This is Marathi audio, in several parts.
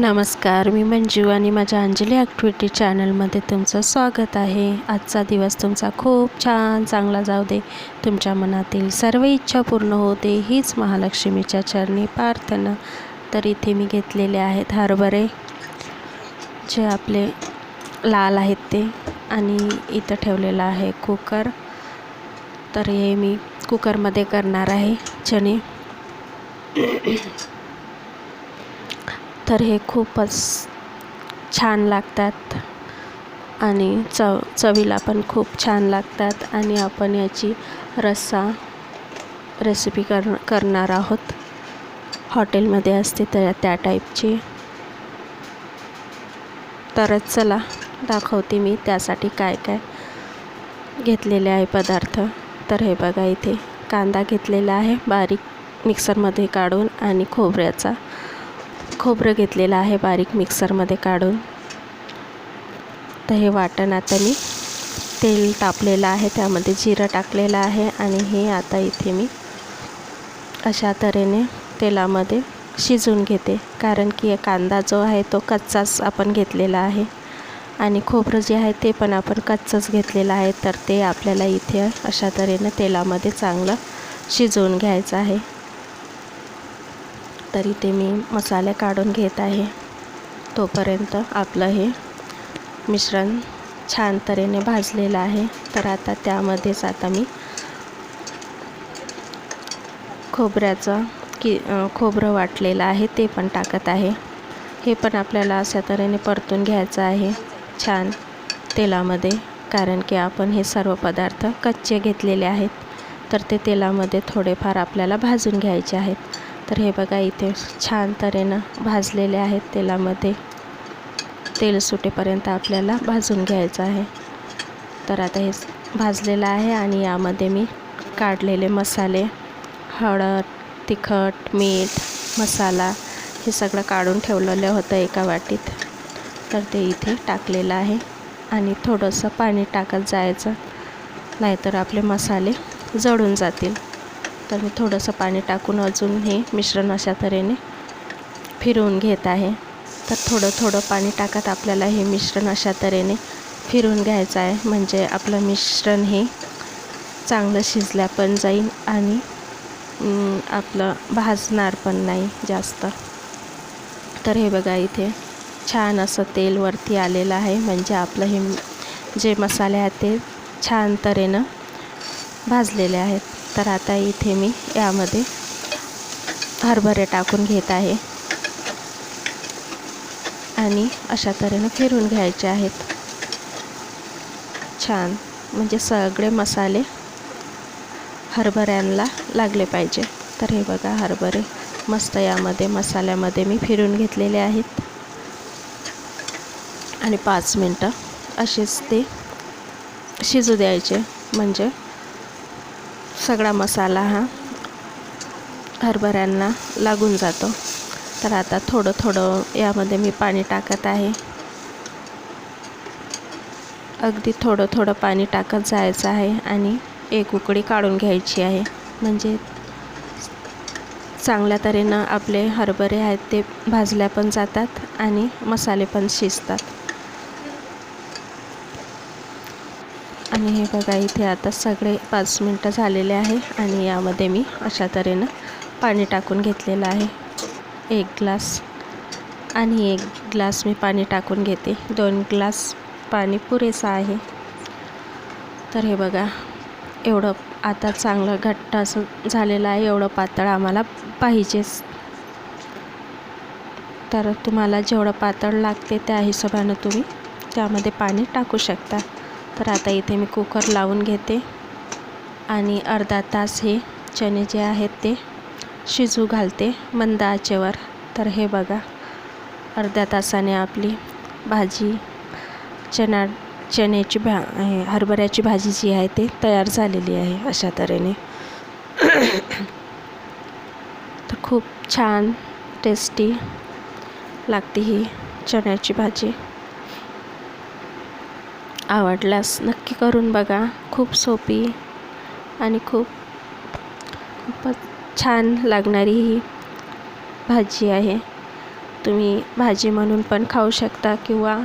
नमस्कार मी मंजू आणि माझ्या अंजली ॲक्टिव्हिटी चॅनलमध्ये तुमचं स्वागत आहे. आजचा दिवस तुमचा खूप छान चांगला जाऊ दे. तुमच्या मनातील सर्व इच्छा पूर्ण होते हीच महालक्ष्मीच्या चरणी प्रार्थना. तर इथे मी घेतलेले आहेत हरभरे. जे आपले लाल आहेत ते. आणि इथं ठेवलेलं आहे कुकर. तर हे मी कुकरमध्ये करणार आहे चणे. तर हे खूपच छान लागतात. आणि चव चवीला पण खूप छान लागतात. आणि आपण याची रस्सा रेसिपी कर करणार आहोत. हॉटेलमध्ये असते तर त्या टाईपची तरच चला दाखवते मी त्यासाठी काय काय घेतलेले आहे पदार्थ. तर हे बघा इथे कांदा घेतलेला आहे बारीक मिक्सरमध्ये काढून आणि खोबऱ्याचा. खोबरं घेतलेलं आहे बारीक मिक्सरमध्ये काढून. तर हे वाटण आता मी तेल तापलेलं आहे त्यामध्ये जिरं टाकलेलं आहे आणि हे आता इथे मी अशा तऱ्हेने तेलामध्ये शिजवून घेते. कारण की कांदा जो आहे तो कच्चाच आपण घेतलेला आहे आणि खोबरं जे आहे ते पण आपण कच्चंच घेतलेलं आहे तर ते आपल्याला इथे अशा तऱ्हेनं तेलामध्ये चांगलं शिजवून घ्यायचं आहे. तरी ते मी मसाले काढून घेत आहे. तोपर्यंत आपलं हे मिश्रण छान तऱ्हेने भाजलेलं आहे. तर आता त्यामध्येच आता मी खोबऱ्याचं की खोबरं वाटलेलं आहे ते पण टाकत आहे. हे पण आपल्याला अशा तऱ्हेने परतून घ्यायचं आहे छान तेलामध्ये कारण की आपण हे सर्व पदार्थ कच्चे घेतलेले आहेत. तर ते तेलामध्ये थोडेफार आपल्याला भाजून घ्यायचे आहेत. तर हे बघा इथे छान तऱ्हेनं भाजलेले आहेत तेलामध्ये. तेल सुटेपर्यंत आपल्याला भाजून घ्यायचं आहे. तर आता हे भाजलेलं आहे आणि यामध्ये मी काढलेले मसाले हळद तिखट मीठ मसाला हे सगळं काढून ठेवलेलं होतं एका वाटीत. तर ते इथे टाकलेलं आहे आणि थोडंसं पाणी टाकत जायचं नाहीतर आपले मसाले जळून जातील. तर मी थोडंसं पाणी टाकून अजून हे मिश्रण अशा तऱ्हेने फिरवून घेत आहे. तर थोडं थोडं पाणी टाकत आपल्याला हे मिश्रण अशा तऱ्हेने फिरवून घ्यायचं आहे. म्हणजे आपलं मिश्रण हे चांगलं शिजल्या पण जाईल आणि आपलं भाजणार पण नाही जास्त. तर हे बघा इथे छान असं तेल वरती आलेलं आहे. म्हणजे आपलं हे जे मसाले आहेत ते छान तऱ्हेनं भाजलेले आहेत. तर आता इथे मी यामध्ये हरभरे टाकून घेत आहे. आणि अशा तऱ्हेनं फिरून घ्यायचे आहेत. छान. म्हणजे सगळे मसाले हरभऱ्यांना लागले पाहिजे. तर हे बघा हरभरे मस्त यामध्ये मसाल्यामध्ये मी फिरून घेतलेले आहेत. आणि पाच मिनटं असेच ते शिजू द्यायचे. म्हणजे सगळा मसाला हा हरभऱ्यांना लागून जातो. तर आता थोडं थोडं यामध्ये मी पाणी टाकत आहे. अगदी थोडं थोडं पाणी टाकत जायचं आहे आणि एक उकडी काढून घ्यायची आहे. म्हणजे चांगल्या तऱ्हेनं आपले हरभरे आहेत ते भाजल्या पण जातात आणि मसाले पण शिजतात. आणि हे बघा इथे आता सगळे पाच मिनटं झालेले आहे आणि यामध्ये मी अशा तऱ्हेनं पाणी टाकून घेतलेलं आहे. एक ग्लास. आणि एक ग्लास मी पाणी टाकून घेते. दोन ग्लास पाणी पुरेसं आहे. तर हे बघा एवढं आता चांगलं घट्ट असं झालेलं आहे एवढं पातळ आम्हाला पाहिजेच. तर तुम्हाला जेवढं पातळ लागते त्या हिशोबानं तुम्ही त्यामध्ये पाणी टाकू शकता. तर आता इथे मी कुकर लावून घेते. आणि अर्धा तास हे चणे जे आहेत ते शिजू घालते मंद आचेवर. तर हे बघा अर्ध्या तासाने आपली भाजी चणा चण्याची भा हरभऱ्याची भाजी जी आहे ते तयार झालेली आहे अशा तऱ्हेने. तर खूप छान टेस्टी लागते ही चण्याची भाजी. आवडल्यास नक्की करून बघा. खूप सोपी आणि खूप खूपच छान लागणारी ही भाजी आहे. तुम्ही भाजी म्हणून पण खाऊ शकता किंवा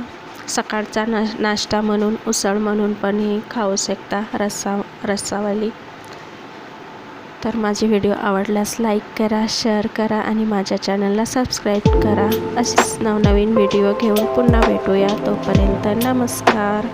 सकाळचा ना नाश्ता म्हणून उसळ म्हणून पण ही खाऊ शकता रस्सा रस्सावाली तर माझे व्हिडिओ आवडल्यास लाईक करा शेअर करा आणि माझ्या चॅनलला सबस्क्राईब करा. असेच नवनवीन व्हिडिओ घेऊन पुन्हा भेटूया. तोपर्यंत नमस्कार.